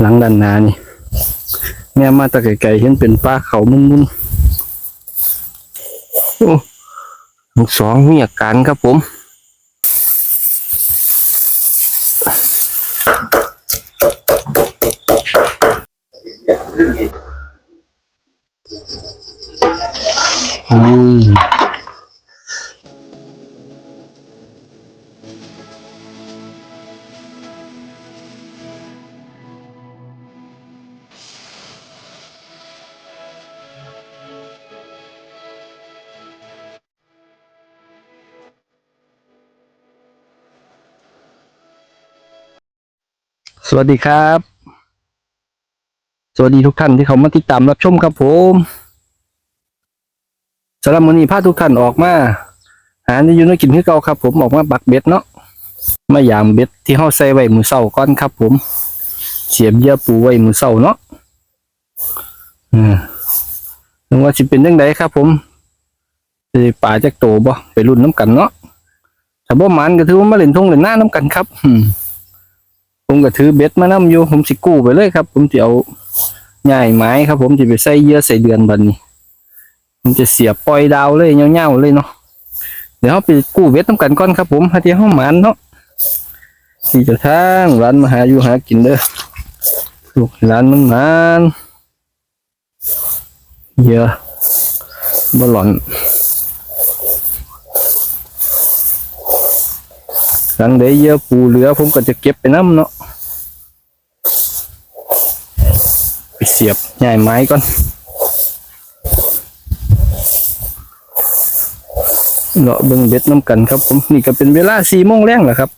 หลังด้านหน้านี่แม่มาตะไกลๆเห็นเป็นป้าเขามุนๆโอ้ทั้งสองมีอาการครับผม สวัสดีครับ สวัสดีทุกท่านที่เขามาติดตามรับชมครับผมสำหรับวันนี้พาทุกท่านออกมา หาในยูนกินที่เก่าครับ ผมออกมาบักเบ็ดเนาะมายามเบ็ดที่เฮาใส่ไว้มือเสาก่อนครับ ผม เสียบเยื่อปูไว้มือเสาเนาะอืมนึกว่าสิเป็นยังไงครับ ผมสิป่าจากโตบ่ไปรุ่นน้ำกันเนาะถ้าบ่มันก็ถือว่ามาเล่นทงเล่นหน้าน้ำกันครับอืม ผมก็ถือเบ็ดมานํอยู่ผมสิกู้ไปเลยครับ ผมจะเอาง่ายไม้ครับ ผมจะไปใส่เหยื่อใส่เดือนบัดนี้ผมจะเสียปล่อยดาวเลยเงาๆเลยเนาะเดี๋ยวเราไปกู้เบ็ดน้ำกันก่อนครับ ผมหาที่ห้องหมันเนาะที่จะทางร้านมาหาอยู่หากินเด้อลูกร้านมันหมันเหยื่อบหลอน หลังเดเยื่อปูเหลือ ผมก็จะเก็บไปน้ำเนาะไปเสียบใหญ่ไม้ก่อนเลาะเบิ่งเบ็ดน้ำกันครับ ผมนี่ก็เป็นเวลาสี่โมงแรงแหละครับ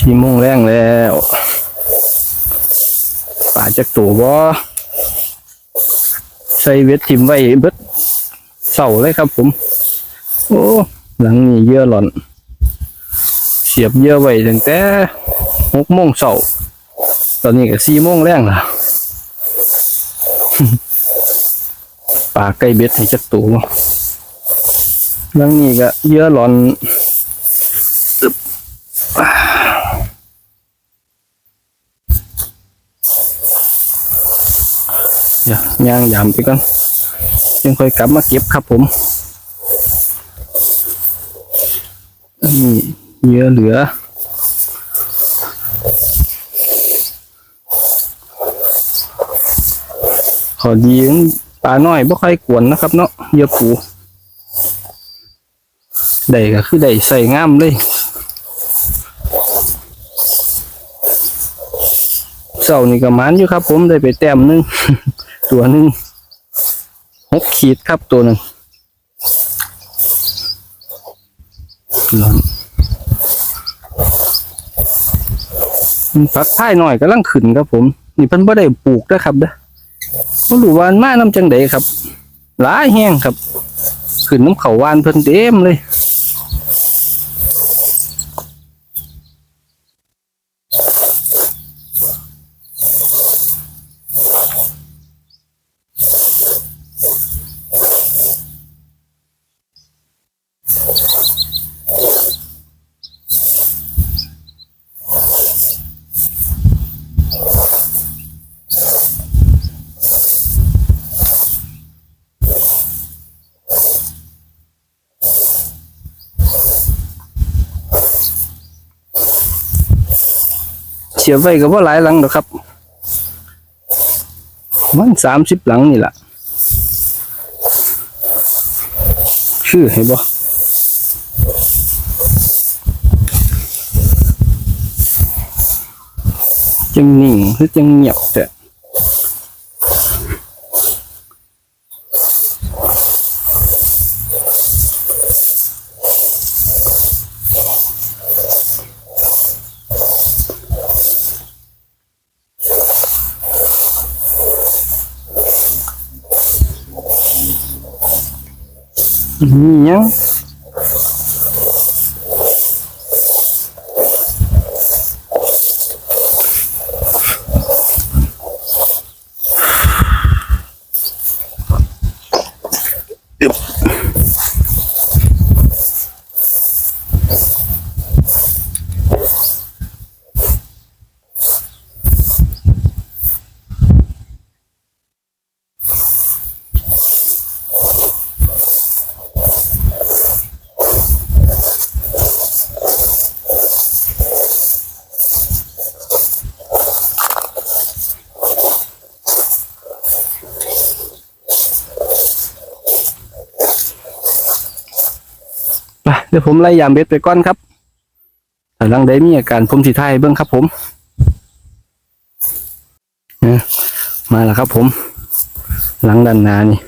สี่โมงแรงแล้วป่าจากตัวบ่ใส่เบ็ดทิมไว้เบ็ดเสาเลยครับผม โอ้ หลังนี้เยื่อหล่อน เสียบเยื่อไว้ตั้งแต่หกโมงเสาตอนนี้ก็สี่โมงแรงละป่าใกล้เบ็ดให้จักตัวบ่แล้วนี่ก็เยอะหล่อนเดี๋ยวย่างยามไปก่อนยังค่อยกลับมาเก็บครับผม นี่เยอะเหลือ ขอดีงปลาน้อยบ่ค่อยกวนนะครับเนาะเยอะปูได้ก็คือได้ใส่งามเลยเสานี่ก็มันอยู่ครับ ผมได้ไปแต้มนึง ตัวหนึ่งหกขีดครับตัวหนึ่ง ร้อนฟักท้ายหน่อยก็ลังขึ้นครับผม นี่เพิ่นบ่ได้ปลูกนะครับเด้อบ่รู้ว่ามันมาน้ำจังไดครับ หลายแห้งครับ ขึ้นน้ำเขาวานเพิ่นเต็มเลย เสียบไว้ก็บ่หลายหลังหรอกครับมันสามสิบหลังนี่แหละชื่อเห็นบ่จังนิ่งหรือจังเงียบแต่ มี เดี๋ยวผมไล่ยามเบ็ดไปก่อนครับถ้าหลังใดมีอาการผมสิทยเบิ้องครับผมนะมาแล้วครับผม หลังด้านหน้านี่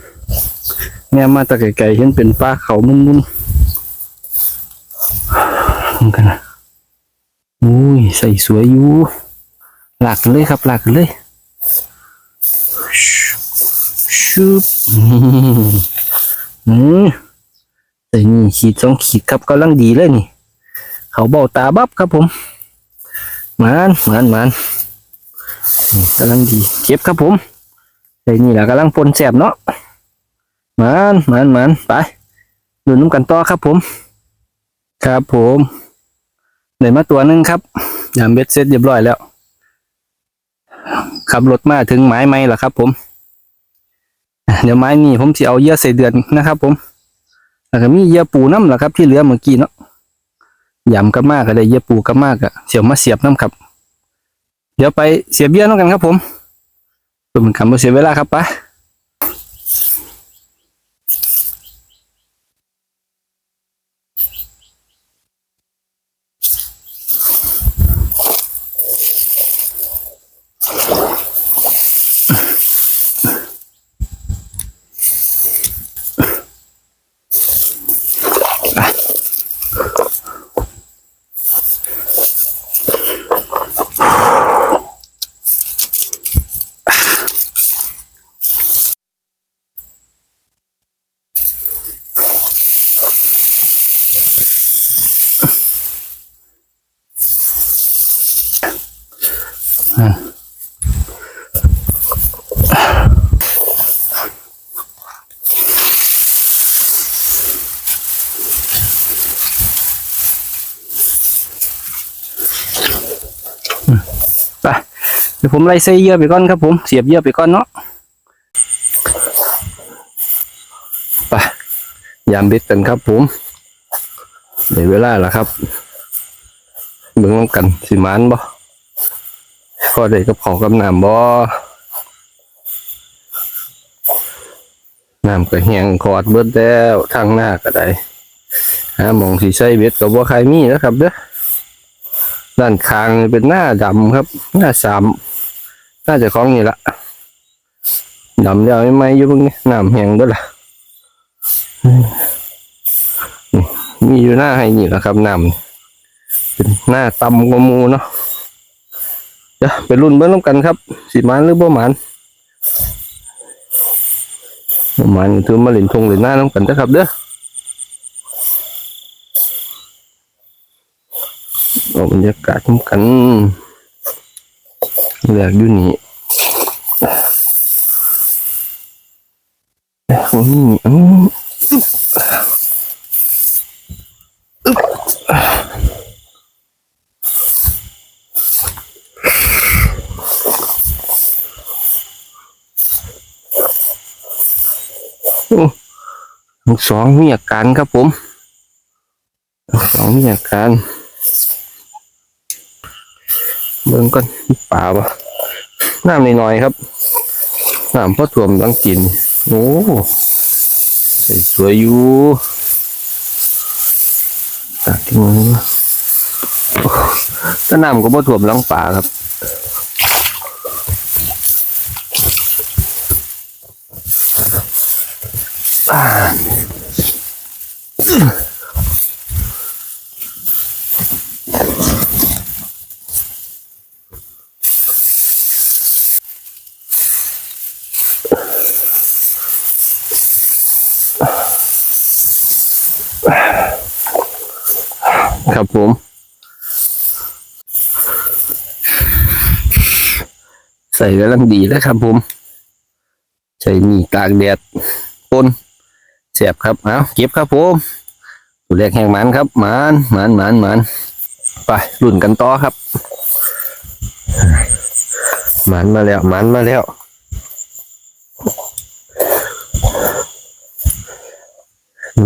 แม่มาตะไกลๆเห็นเป็นป้าเขามุนๆมันกันนะอุ้ยใส่สวยอยู่ หลากกันเลยครับ หลากกันเลยชุบอืม แต่นี่ขีดสองขีดครับกำลังดีเลยนี่ เขาเบาตาบับครับผมมานมานมานนี่กำลังดีเก็บครับผมแต่นี่แหละกำลังปนแสบเนาะมานมานมานไปดูน้ำกันต่อครับผม ครับผมได้มาตัวหนึงครับยามเบ็ดเสร็จเรียบร้อยแล้วขับรถมาถึงไม้ไม้แล้วครับ ผม เดี๋ยวไม้นี่ผมจะเอาเยื่อใส่เดือนนะครับ ผม แล้วก็มีเยื่อปูน้ำแหละครับ ที่เหลือเมื่อกี้เนาะยำกับมากก็ได้เยี่ยปูกับมากอะเสียบมาเสียบน้ำครับ เดี๋ยวไปเสียบเยี่ยน้ำกันครับ ผมเป็นคำว่าเสียเวลาครับปะ ผมไล่ใส่เยื่อไปก่อนครับผมเสียบเยื่อไปก่อนเนาะไปยามเบ็ดกันครับผมในเวลาล้วครับเบิ่งน้ำกันสิมานบ่พอได้กับขอกับน้ำบ่น้ำก็แห้งคอดเบิดแล้วทางหน้าก็ได้หาหมองสีใส่เบ็ดกับว่าใครมีนะครับเด้อด้านข้างเป็นหน้าดำครับ หน้าสาม น่าจะของนี่ละดำแล้วไม่ไหมอยู่พวกนี้น้ำแห้งด้วยล่ะมีอยู่หน้าให้นี่แหละครับน้ำเป็นหน้าตำกมูเนาะเดี๋ยวไปรุ่นเบิ้งน้ำกันครับสิหมันหรือบ่หมันบ่หมันถือมาหลินทงหลินหน้าน้ำกันนะครับเด้อเอาบรรยากาศคุ้มกัน แหลกอยู่นี่โอ้ยอืมโอ้ทั้งสองมีอาการครับผม สองมีอาการ เบิ่งก่อนป่าปะน้ำน้อยๆครับน้ำพ่อถ่วมดังกินโอ้ใส่สวยอยู่ตักที่มือโอ้ก็น้ำก็พ่อถ่วมลังป่าครับอ่า ผม ใส่กำลังดีแล้วครับผม ใส่นี่กลางแดดปนเสียบครับเอาเก็บครับผมตัวแรกแห่งหมันครับหมันหมันหมันมันไปรุ่นกันต่อครับหมันมาแล้วหมันมาแล้ว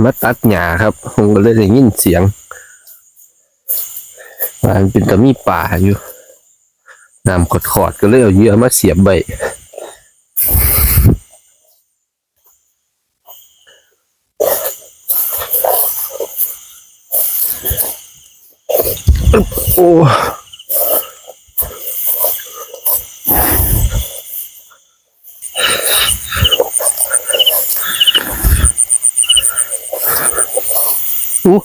มาตัดหญ้าครับผมก็เลยได้ยินเสียง มันเป็นตะมีป่าอยู่น้ำขอดขอดๆก็เลยเอาเยื่อมาเสียบใบโอ้โอ้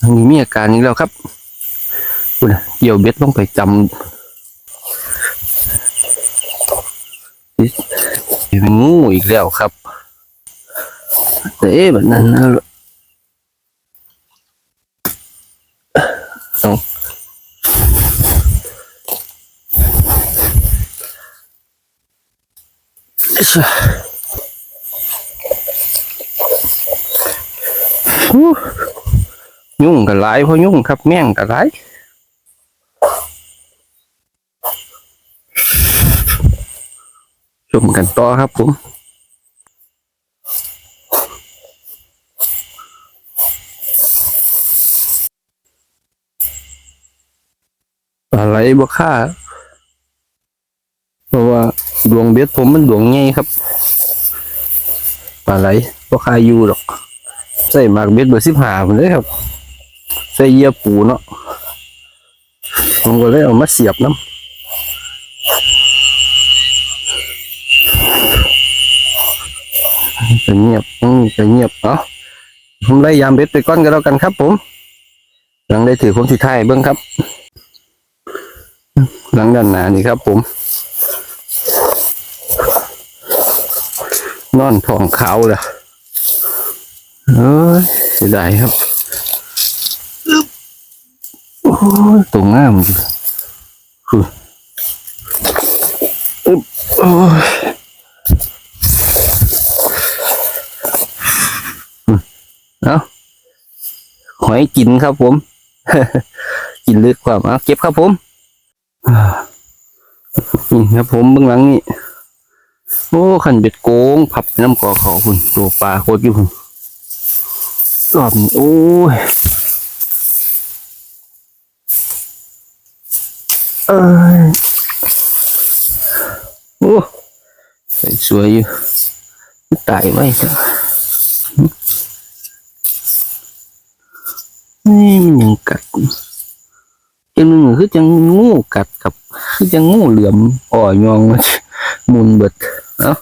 ทางนี้มีอาการอีกแล้วครับ คุณนะเกี่ยวเบ็ดลงไปจำเป็นงูอีกแล้วครับแต่เอ๊ะแบบนั้นนะเอาอู้ยุ่งกับหลายเพราะยุ่งครับแม่งกับหลาย ชมกันต่อครับผมปลาไหลบ่ค่าเพราะว่าดวงเบ็ดผมมันดวงใหญ่ครับปลาไหลบ่ค่าอยู่หรอก ใส่หมากเบ็ดเบอร์สิบห้าผมเลยครับ ใส่เยื่อปูเนาะผมก็เลยเอามาเสียบน้ำ จะเงียบอืมจะเงียบเนาะผมไล่ยามเบ็ดไปก้อนกันแล้วกันครับ ผม หลังได้ถือผมสิท้ายเบิ้งครับ หลังด้านหนานี่ครับ ผม นอนท้องขาวเลยเอ้ยเสียดายครับอึ๊บโอ้ยตรงหน้ามืออึ๊บโอ้ยอืมเอาห อยกินครับผม กินลึกความเอาเก็บครับผมนี่ครับผมเบื้องหลังนี่โอ้ขันเบ็ดโกงผับไปน้ำกอเขาคุณตัวปลาโคตรยู่คุณรอบนี้โอ้ยเอ้ยโอ้สวยอยู่ตายไว้จ้ะ นี่มันยังกัดจังหนึ่งคือจังงูกัดกับคือจังงูเหลือมอ่อยองมันมุนเบิดเอ้า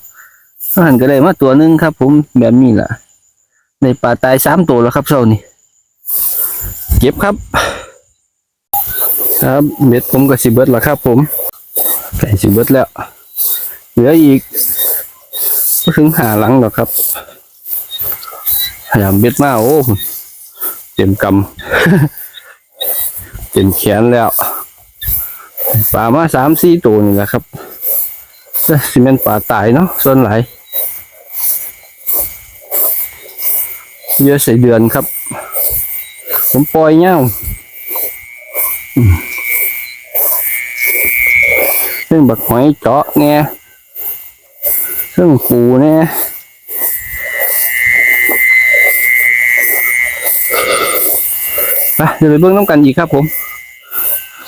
อาหารก็ได้มาตัวหนึงครับ ผมแบบนี้แหละในป่าตายสามตัวแล้วครับเช้านี่เก็บครับ ครับเบ็ดผมกับสิเบิดแล้วครับ ผมไก่สิเบิดแล้ว เหลืออีกก็ถึงหาหลังแล้วครับพยายามเบ็ดมาโอ้ เต็มกำเต็มแขนแล้วปลามาสามสี่ตัวนี่แหละครับแต่สิเป็นป่าตายเนาะส่วนหลายเยอะใส่เดือนครับ ผมปล่อยเงี้ยอืมเรื่องบักหอยเจาะเนี่ยเรื่องปูเนี่ย ไปเดี๋ยวไปเบิ่งน้ำกันอีกครับผม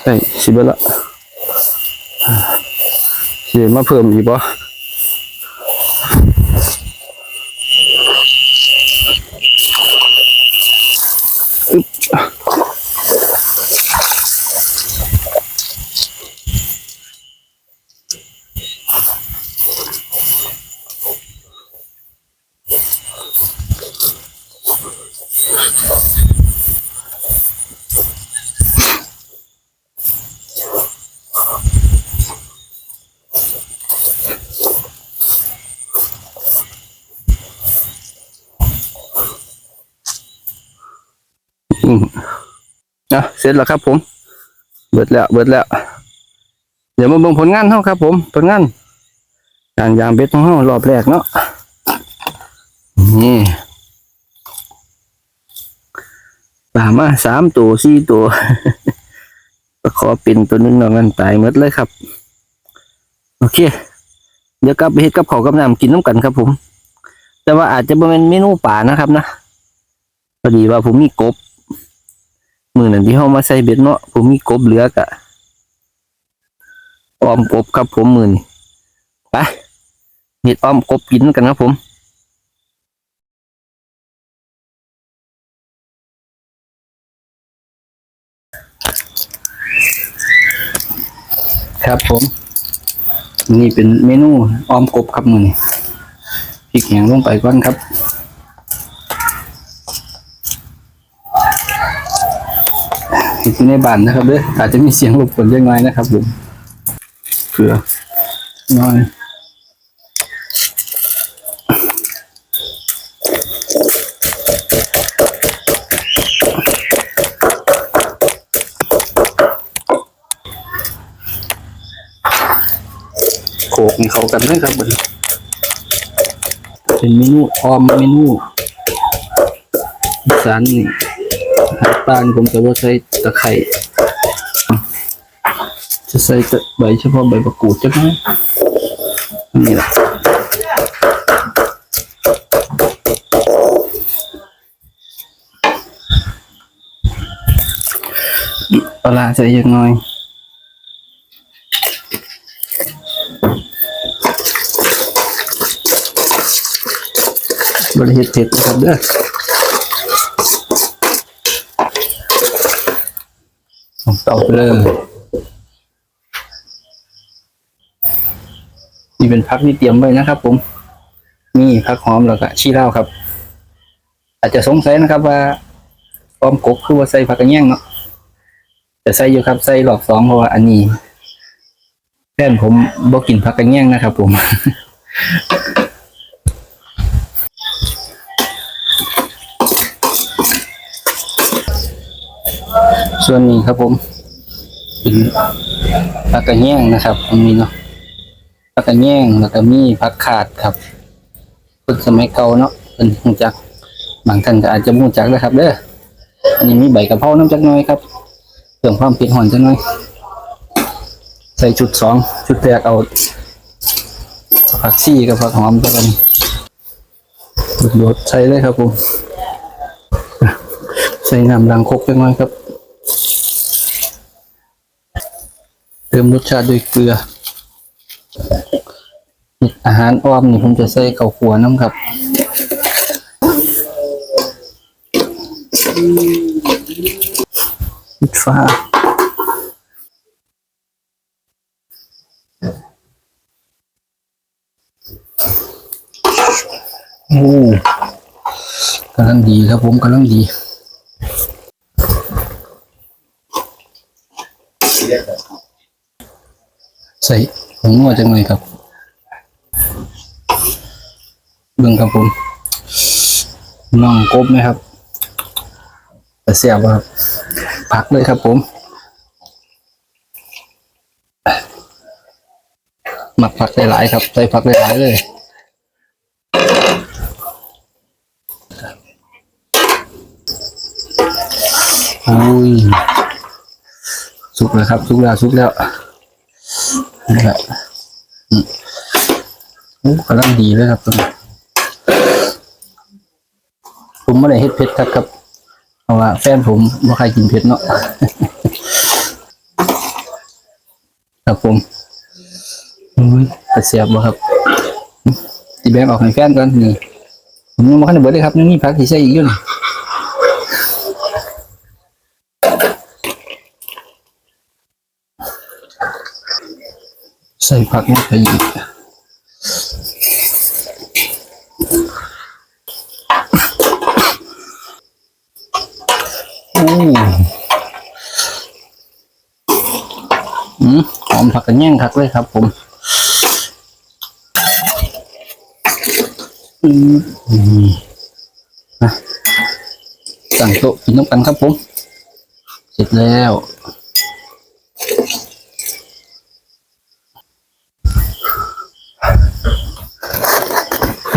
ใช่สิบเอ็ดละอ่าสิได้มาเพิ่มอีกบ่ อืมอะเสร็จแล้วครับ ผม เบิดแล้ว เบิดแล้ว เดี๋ยวมาเบิ่งผลงานเฮาครับ ผม ผลงานการยางเบ็ดของเฮารอบแรกเนาะนี่ปลามาสามตัวสี่ตัวก็ขอเป็นตัวนึงนอกนั้นตายหมดเลยครับ โอเค เดี๋ยวกลับไปเฮ็ดกับข้ากับน้ำกินน้ำกันครับ ผม แต่ว่าอาจจะเป็นเมนูป่านะครับนะพอดีว่าผมมีกบ มือนั่นที่เขามาใส่เบ็ดเนาะผมมีกบเหลือกะออมกบครับผมมือนี่ไปเห็ดออมกบกินกันครับผมคครับผม นี่เป็นเมนูออมกบครับมือนี่พริกแห้งลงไปก่อนครับ อยู่ในบ้านนะครับเด้ออาจจะมีเสียงรบกวนเล็กน้อยนะครับผมเกลือน้อยโขกนี่เขากันเลยครับผมเป็นเมนูออมเมนูสานนี่ หาปานผมจะว่าใช้ตะไคร่จะใส่แต่ใบเฉพาะใบประกูดจังไหมนี่แหละปลาร้าใส่ยังน้อยบริเฮ็ดเผ็ดนะครับเด้อ ผมเตาไปเลยนี่เป็นพักที่เตรียมไว้นะครับ ผม นี่พักหอมแล้วก็ชี้เล้าครับ อาจจะสงสัยนะครับ ว่าออมกบคือว่าใส่ผักกระแยงเนาะแต่ใส่อยู่ครับใส่หลอกสองเพราะว่าอันนี้แฟนผมบ่กินผักกระแยงนะครับ ผมส่วนนี้ครับผม เป็นผักกระแยงนะครับตรงนี้เนาะผักกระแยงแล้วก็มีผักขาดครับคนสมัยเก่าเนาะเป็นหูจัก บางท่านก็อาจจะมูจักนะครับ เด้ออันนี้มีใบกระเพราน้ำจักหน้อยครับเพิ่มความเผ็ดหอนจักหน้อย ใส่ชุดสองชุดแรกเอาผักชีกับผักหอมตัวกันโดดๆใส่เลยครับผมใส่น้ำดังคกจักหน้อยครับ เติมรสชาติด้วยเกลืออาหารอ้อมนี่ผมจะใส่เกาขัวน้ำครับปิดฟ้าโอ้กำลังดีครับผมกำลังดี ส่ผงนัวจังเลยครับ เบิ่งครับผมน่องกบไหมครับแต่เสียบบ่ครับผักเลยครับผมหมักผักได้หลายครับใส่ผักได้หลายเลยโอ้ยสุกแล้วครับ สุกแล้ว สุกแล้ว นี่แหละอืมโอ้กำลังดีเลยครับตรงนี้ผมไม่ได้เฮ็ดเผ็ดครับครับเพราะว่าแฟนผมไม่ใครกินเผ็ดเนาะครับผมอุ้ยแต่เสียบบ่ครับตีแบงออกให้แฟนก่อนนี่ผมยังไม่คันได้เบิดเลยครับยังมีผักที่ใส่อีกอยู่นี่ ใส่ผักลงไปอีกโอ้อืมหอมผักกระแยงคักเลยครับผมอืมอืมนะสั่งโต๊ะกินน้ำกันครับผม เสร็จแล้ว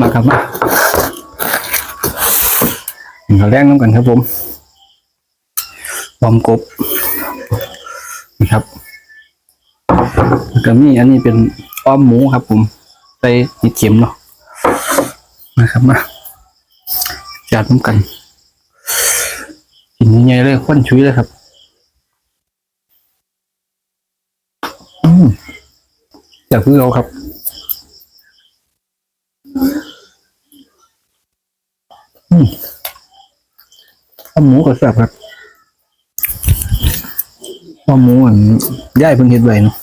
มาครับมากินข้าแรงน้ำกันครับผมบอมกบนี่ครับก็มีอันนี้เป็นอ้อมหมูครับ ผมใส่ติดเข็มเนาะนะครับมาจัดน้ำกันกินยังไงเลยควันชุยเลยครับอืมอยากซื้อเราครับ หมูก็แซ่บครับข้าวหมูอันย่ายเพิ่งเห็ดไว้เนาะ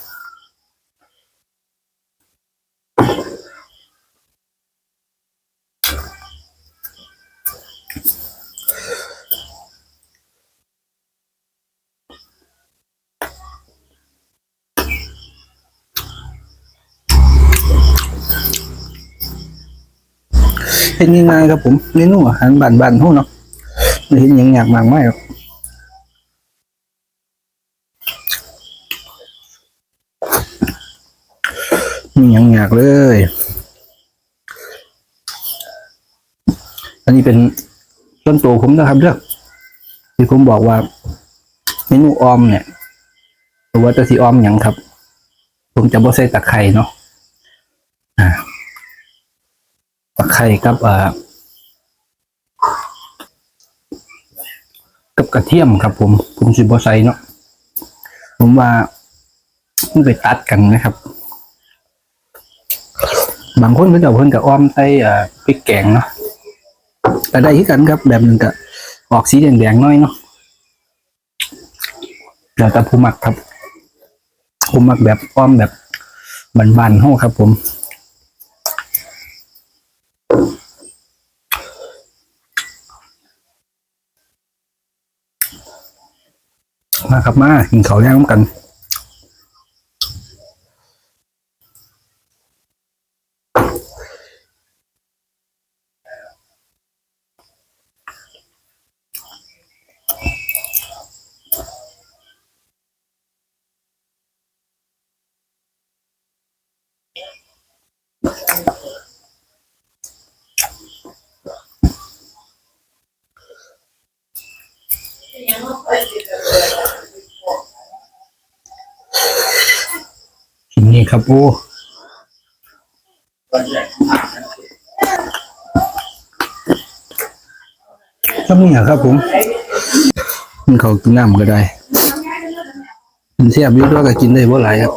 เป็นง่ายงครับผมเมนูอาหารบ้านๆพวกเนาะ เห็นยังยากมากมายหรอกมีหยังยากเลย อันนี้เป็นต้นตัวผมนะครับเด้อที่ผมบอกว่าเมนูออมเนี่ยหรือว่าจะสีออมหยังครับ ผมจะบ่ใส่ตะไคร่เนาะอ่าตะไคร่กับอ่า กับกระเทียมครับ ผมผมสิบ่ใส่เนาะผมว่ามันไปตัดกันนะครับ บางคนก็จะเอาเพิ่นกับอ้อมใส่อ่าพริกแกงเนาะแต่ได้ที่กันครับ แบบนึงก็ออกสีแดงๆน้อยเนาะเดี๋ยวแต่ผู้มักครับผมมักแบบอ้อมแบบบานๆห้องครับ ผม ครับมากินข้าวแล้งกันกินนี่ ครับโอ้ก็มีอะครับผมมันเขากินน้ำก็ได้ มันเสียบยุ่ด้วยก็กินได้บ่หลายครับ